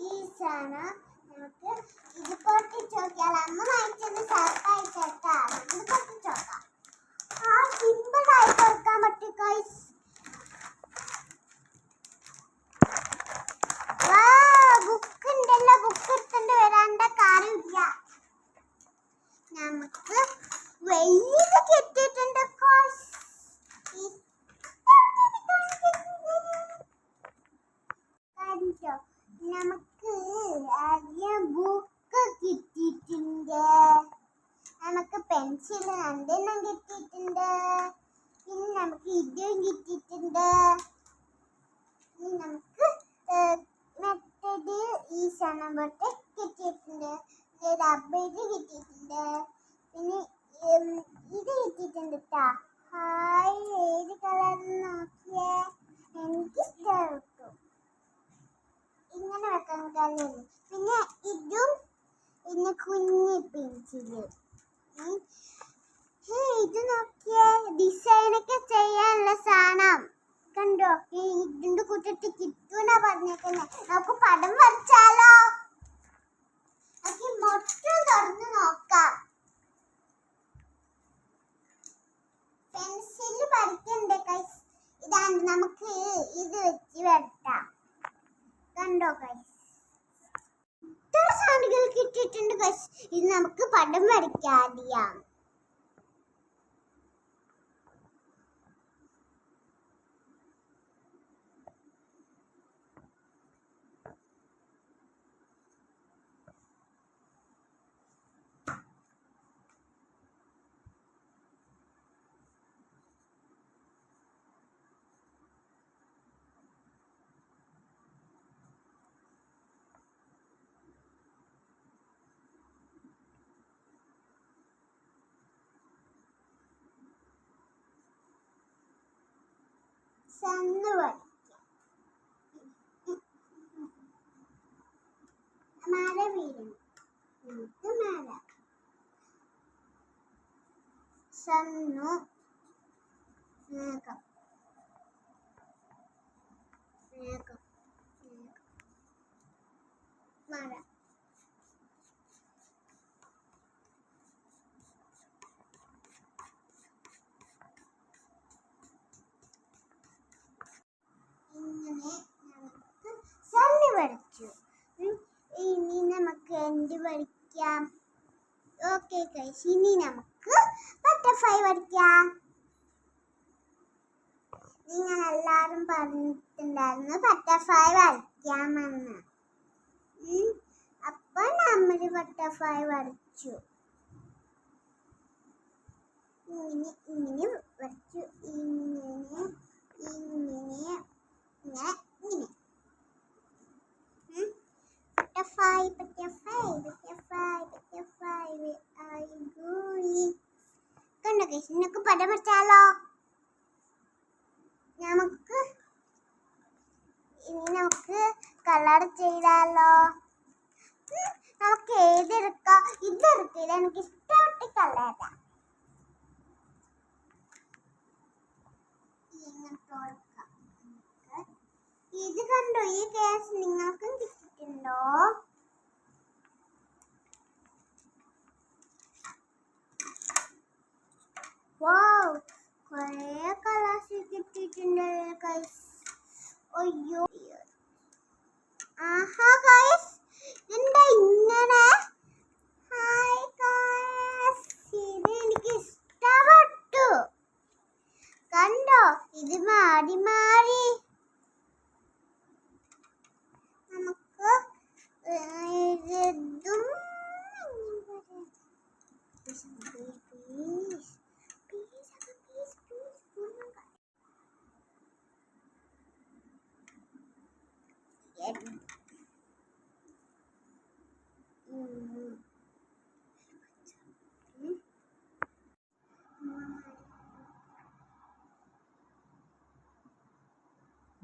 ഈ നമുക്ക് ഇത് പൊട്ടിച്ച് നോക്കിയാൽ അമ്മ വാങ്ങിച്ചത് സർപ്പായിട്ടാ ഇത് പൊട്ടിച്ച് നോക്കാം ആ സിമ്പിൾ ആയി കൊടുക്കാൻ പറ്റും വരാണ്ട നമുക്ക് വലിയത് കിട്ടിയിട്ടുണ്ട് ഗൈസ് കണ്ടോ നമുക്ക് ആദ്യം ബുക്ക് കിട്ടിയിട്ടുണ്ട് നമുക്ക് പെൻസിൽ രണ്ടെണ്ണം കിട്ടിയിട്ടുണ്ട് പിന്നെ നമുക്ക് ഇതും കിട്ടിയിട്ടുണ്ട് ഇനി നമുക്ക് ഏഹ്, മറ്റേത് ഈ സാധനം പോട്ട് കിട്ടിയിട്ടുണ്ട് റബ്ബർ കിട്ടിയിട്ടുണ്ട് ഉം, ഇത് കിട്ടിയിട്ടുണ്ട് കേട്ടോ ഹായ് ഏത് കളർ നോക്കിയേ? എനിക്ക് ഇഷ്ടപ്പെട്ടു ഇങ്ങനെ വെക്കാൻ കളർ പിന്നെ ഇതും പിന്നെ കുഞ്ഞി പെൻസിൽ. ഇത് നോക്കിയേ. ഡിസൈനൊക്കെ ചെയ്യാനുള്ള സാധനം. കണ്ടോ? ഈ ഇതിന്റെ കൂട്ടിട്ട് കിട്ടൂന്നാ പറഞ്ഞേക്കുന്നത് നമുക്ക് പടം വരച്ചാലോ നമുക്ക് മൊത്തം തുറന്ന് നോക്കാം പെൻസിൽ വരയ്ക്കണ്ടേ കൈസ് ഇതാണ് നമുക്ക് ഇത് വെച്ച് വരട്ടാം കണ്ടോ കൈസ് ഇത്ര സാധനങ്ങൾ കിട്ടിയിട്ടുണ്ട് കൈസ് ഇത് നമുക്ക് പടം വരയ്ക്കാതെയാം സന്ന് വരയ്ക്കാം. മര വീഴുന്നു. നമുക്ക് മര. സന്നു മേഘം. മേഘം. മേഘം. മര ഇങ്ങനെ നമുക്ക് സണ്ണി വരച്ചു ഉം. ഇനി നമുക്ക് എന്ത് വരയ്ക്കാം ഓക്കെ കൈസ് ഇനി നമുക്ക് ബട്ടർഫ്ലൈ വരയ്ക്കാം നിങ്ങൾ എല്ലാവരും പറഞ്ഞിട്ടുണ്ടായിരുന്നു ബട്ടർഫ്ലൈ വരയ്ക്കാമെന്ന്. അപ്പൊ നമ്മൾ ബട്ടർഫ്ലൈ വരച്ചു ഇങ്ങനെ ഇങ്ങനെ വരച്ചു ഇങ്ങനെ ഇങ്ങനെ ഇങ്ങനെ ഇങ്ങനെ. Butterfly butterfly butterfly butterfly where are you going? കണ്ടോ guys നിനക്ക് പടം വരച്ചാലോ നമുക്ക് ഇനി നമുക്ക് കളർ ചെയ്താലോ? നമുക്ക് ഏതെടുക്കാം? ഇതെടുക്കില്ല എനിക്ക് ഇഷ്ടപ്പെട്ട നമുക്ക് ഇത് കണ്ടോ? ഈ കേസ് നിങ്ങൾക്കും കിട്ടിയിട്ടുണ്ടോ വൗ കുറേ കളേഴ്സ് കിട്ടിയിട്ടുണ്ട് ഗൈസ് അയ്യോ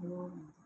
Oh.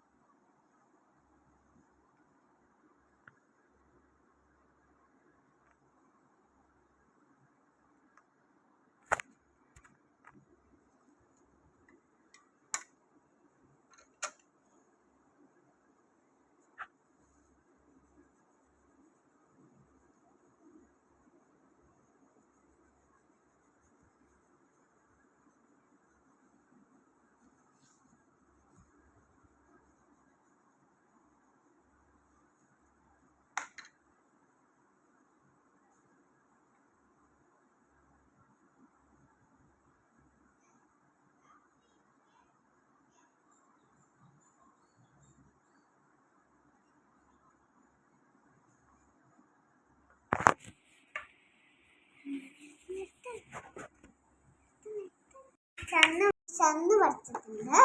സണ്ണ് വരച്ചിട്ടുണ്ട്.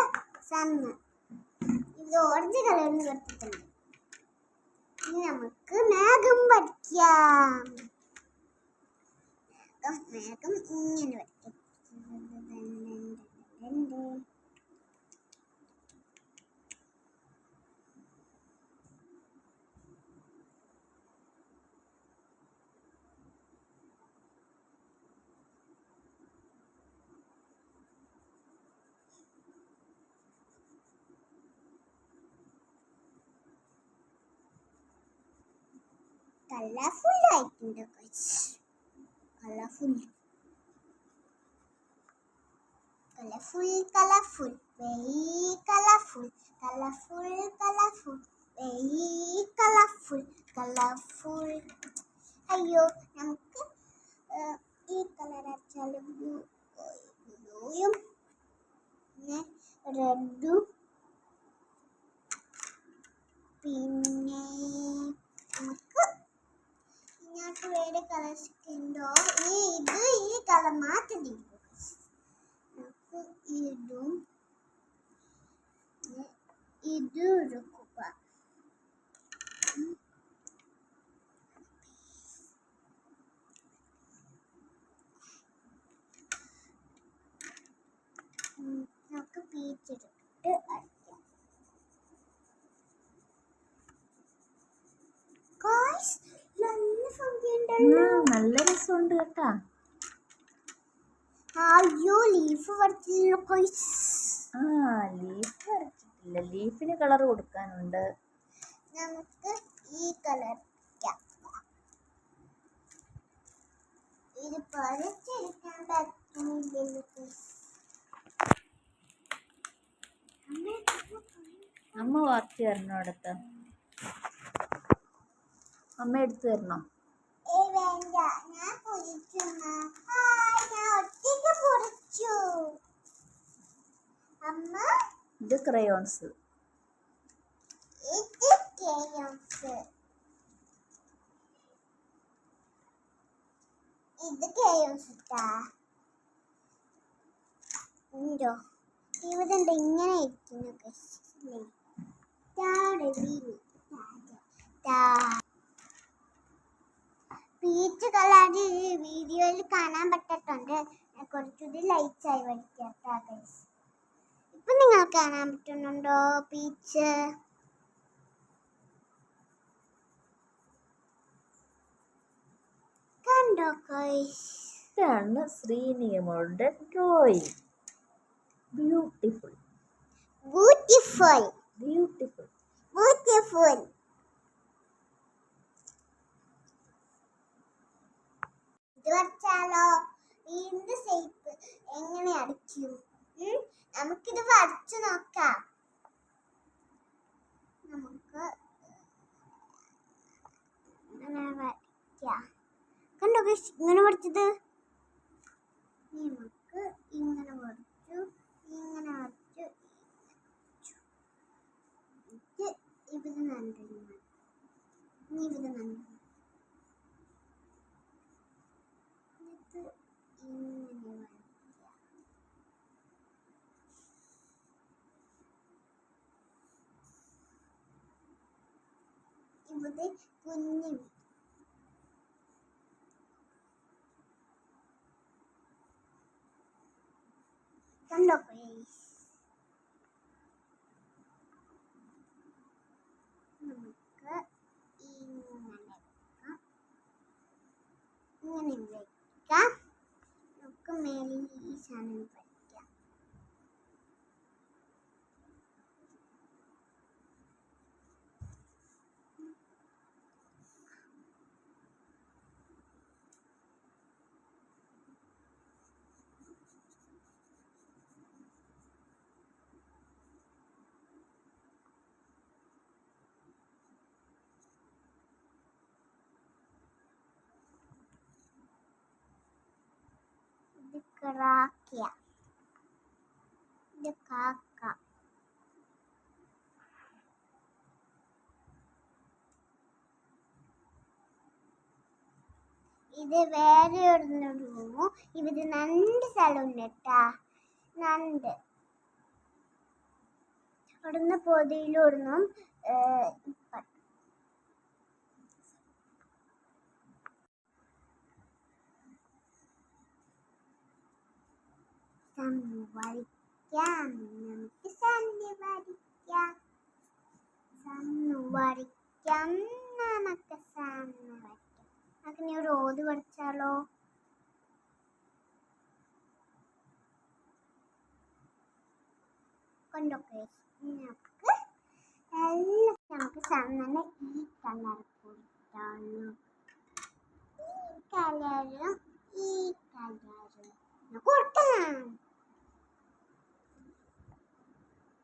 സണ്ണ്. ഇത് ഓറഞ്ച് കളറിൽ വരച്ചിട്ടുണ്ട്. ഇനി നമുക്ക് മേഘം വരയ്ക്കാം. മേഘം മേഘം ഇങ്ങനെ വരയ്ക്കാം. കളർഫുൾ ആയിട്ടുണ്ട് colourful colourful colourful very colourful colourful colourful very colourful colourful അയ്യോ നമുക്ക് ഈ കളർ അടിച്ചാൽ ബ്ലൂ ബ്ലൂയും പിന്നെ റെഡും പിന്നെ നമുക്ക് ഇങ്ങോട്ട് വേറെ കളേഴ്സ് ഒക്കെ ഉണ്ടോ ഈ ഇത് ഈ കളർ മാത്രം നമുക്ക് ഇതും ഇതും എടുക്കുക. നമുക്ക് പീച്ചെടുത്തിട്ട് അടിക്കാം ഗായ്സ് നല്ല രസമുണ്ട് കേട്ടാ. അയ്യോ ലീഫ് വരച്ചില്ല ആ ലീഫ് വരച്ചിട്ടില്ല. ലീഫിന് കളർ കൊടുക്കാനുണ്ട്. നമുക്ക് ഈ കളർ ഇത് പറിച്ചെടുക്കാൻ പറ്റുന്നില്ലല്ലോ guys. അമ്മ വാർത്തി തരണോ അടുത്ത്? അമ്മ എടുത്തു തരണോ? ഇത് ക്രയോൺസ് ഇത് ക്രയോൺസ് ഇത് ക്രയോൺസ് ഇങ്ങനെ ഇരിക്കുന്നു. പീച്ച് കളർ വീഡിയോയിൽ കാണാൻ പറ്റത്തുണ്ട് കുറച്ചുകൂടി ലൈറ്റ് ആയി ഗൈസ് ഇപ്പൊ നിങ്ങൾ കാണാൻ പറ്റുന്നുണ്ടോ പീച്ച് കണ്ടോ ഗൈസ് ഇതാണ് ശ്രീനിയമോളുടെ drawing beautiful beautiful beautiful beautiful ഇത് വരച്ചാലോ ഇതിന്റെ ഷേപ്പ് എങ്ങനെ അടിക്കും? നമുക്കിത് വരച്ചു നോക്കാം. നമുക്ക് കണ്ടോ? ഇങ്ങനെ പഠിച്ചത് നമുക്ക് ഇങ്ങനെ പഠിച്ചു ഇങ്ങനെ ഇത് ഇവിടെ നന്ദി ഇവിടെ നണ്ടിരുന്നു ഇത് ഇങ്ങനെ വരയ്ക്കാം ഇവിടെ കുഞ്ഞു. കണ്ടോ guys? നമുക്ക് ഇങ്ങനെ വെക്കാം ഇങ്ങനെ വെക്കാം. നമുക്ക് മേലിൽ ഈ സാധനം വയ്ക്കാം ഇത് കാക്ക. ഇത് വേറെ ഒരു റൂമു ഇവിടെ രണ്ട് സ്ഥലമുണ്ട് കേട്ടാ നണ്ട്. അവിടുന്ന് പൊതിയിലിടുന്നും സണ്ണു വരയ്ക്കാം നമുക്ക് സന്ധി വരയ്ക്കാം സന്നു വരയ്ക്കാം നമുക്ക് സന്നു വരയ്ക്കാം നമുക്ക് നീ ഒരു ഓത് പഠിച്ചാലോ കൊണ്ടൊക്കെ നമുക്ക് എല്ലാം നമുക്ക് സണ്ണനെ ഈ കളർ കൊടുത്താലോ ഈ കളറും ഈ കളറും കൊടുക്കാം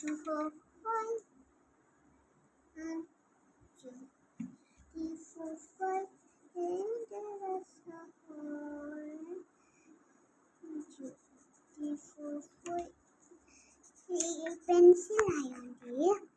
two, four, five, and two, three, four, five, and the rest of one, two, three, four, five. Pencil I here.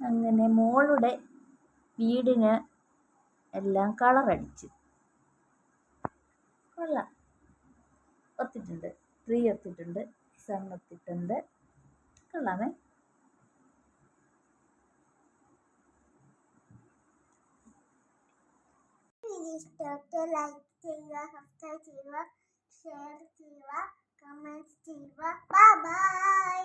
അങ്ങനെ മോളുടെ വീടിന് എല്ലാം കളറടിച്ച് കൊള്ളാം. ഒത്തിട്ടുണ്ട്. ട്രീ ഒത്തിട്ടുണ്ട്. സൺ ഒത്തിട്ടുണ്ട്. കൊള്ളാമേ. ഇഷ്ടമൊക്കെ ലൈക്ക് ചെയ്യുക സബ്സ്ക്രൈബ് ചെയ്യുക ഷെയർ ചെയ്യുക കമന്റ് ചെയ്യുക. ബൈ